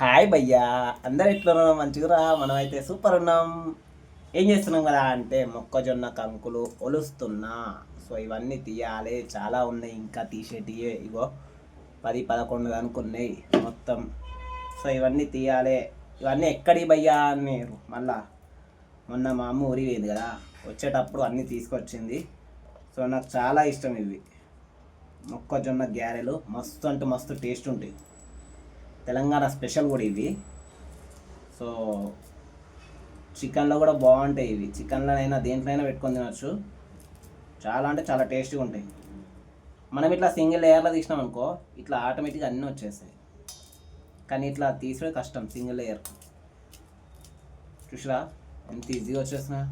Hi భయ్యా. అందరు ఎట్లున్నాం మంచిగా మనమైతే సూపర్ ఉన్నాం. ఏం చేస్తున్నాం కదా అంటే మొక్కజొన్న కంకులు ఒలుస్తున్నా. సో ఇవన్నీ తీయాలి. చాలా ఉన్నాయి. ఇంకా తీసేటియే. ఇగో పది పదకొండు అనుకున్నాయి మొత్తం. సో ఇవన్నీ తీయాలి. ఇవన్నీ ఎక్కడి భయ్యా అన్నారు? మళ్ళా మొన్న మా అమ్మ ఊరి పోయింది కదా. వచ్చేటప్పుడు అన్నీ తీసుకొచ్చింది. సో నాకు చాలా ఇష్టం ఇవి. మొక్కజొన్న గ్యారెలు మస్తు అంటే మస్తు టేస్ట్ ఉంటాయి. తెలంగాణ స్పెషల్ కూడా ఇవి. సో చికెన్లో కూడా బాగుంటాయి ఇవి. చికెన్లోనైనా దేంట్లోనైనా పెట్టుకొని తినవచ్చు చాలా అంటే చాలా టేస్టీగా ఉంటాయి. మనం ఇట్లా సింగిల్ లేయర్లో తీసినాం అనుకో ఇట్లా ఆటోమేటిక్గా అన్నీ వచ్చేస్తాయి. కానీ ఇట్లా తీసుకునే కష్టం సింగిల్ లేయర్. చూసిరా? ఎంత ఈజీగా వచ్చేస్తున్నా.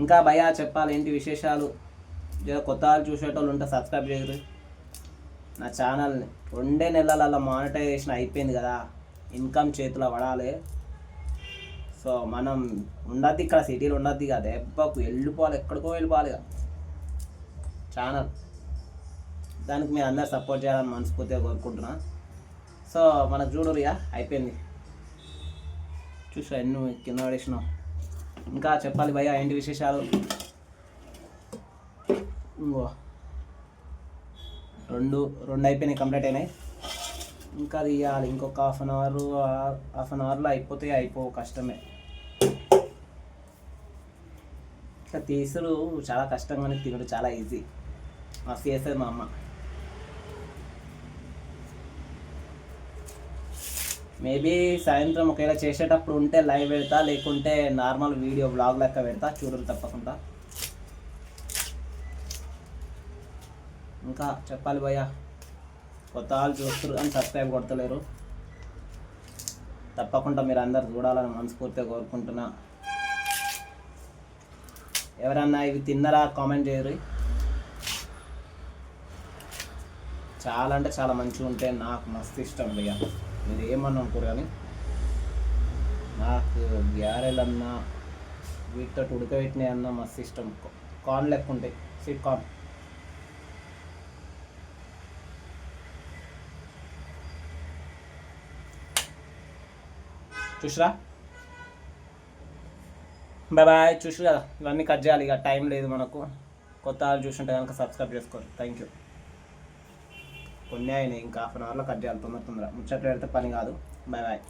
ఇంకా భయ చెప్పాలి ఏంటి విశేషాలు? కొత్త వాళ్ళు చూసేటోళ్ళు ఉంటే సబ్స్క్రైబ్ చేయరు. నా ఛానల్ని. రెండే నెలల మానిటైజేషన్ అయిపోయింది కదా. ఇన్కమ్ చేతిలో పడాలి. సో మనం ఉండద్ది ఇక్కడ సిటీలో ఉండద్ది కదా దెబ్బకు వెళ్ళిపోవాలి. ఎక్కడికో వెళ్ళిపోవాలి ఇక. ఛానల్. దానికి మీరు అందరు సపోర్ట్ చేయాలని మనస్ఫూర్తిగా కోరుకుంటున్నా. సో మనకు చూడరు ఇక అయిపోయింది. చూసా ఎన్నో కింద పడేసినావు ఇంకా చెప్పాలి భయ్యా ఏంటి విశేషాలు? ఇంకో. రెండు రెండు అయిపోయినాయి కంప్లీట్ అయినాయి. ఇంకా తీయాలి ఇంకొక half an hour half an అవర్లో అయిపోతే అయిపో కష్టమే. ఇంకా తీసుడు చాలా కష్టంగానే తినడు చాలా ఈజీ మస్తు చేస్తుంది మా అమ్మ. మేబీ సాయంత్రం ఒకవేళ చేసేటప్పుడు ఉంటే లైవ్ పెడతా లేకుంటే నార్మల్ వీడియో బ్లాగ్ లెక్క పెడతా చూడరు తప్పకుండా. ఇంకా చెప్పాలి భయ్యా. కొత్త వాళ్ళు చూస్తారు కానీ సబ్స్క్రైబ్ కొడతలేరు. తప్పకుండా మీరు అందరు చూడాలని మనస్ఫూర్తిగా కోరుకుంటున్నా. ఎవరన్నా ఇవి తిన్నరా కామెంట్ చేయరు. చాలా అంటే చాలా మంచిగా ఉంటాయి నాకు మస్తు ఇష్టం భయ్య. మీరు ఏమన్నా అనుకోరు కానీ నాకు గ్యారెల్ అన్నా వీటితో ఉడకబెట్టినాయి అన్నా మస్తు ఇష్టం. కార్న్ లెక్క ఉంటాయి. స్వీట్ కార్న్ చూసిరా? బాయ్ బాయ్ చూసి కదా ఇవన్నీ కట్ చేయాలి ఇక. టైం లేదు మనకు. కొత్త వాళ్ళు చూసుంటే కనుక సబ్స్క్రైబ్ చేసుకోండి థ్యాంక్ యూ కొన్ని అయినాయి. ఇంకా హాఫ్ అన్ అవర్లో కట్ చేయాలి. తొందర తొందర. ముచ్చట్లు పెడితే పని కాదు. Bye bye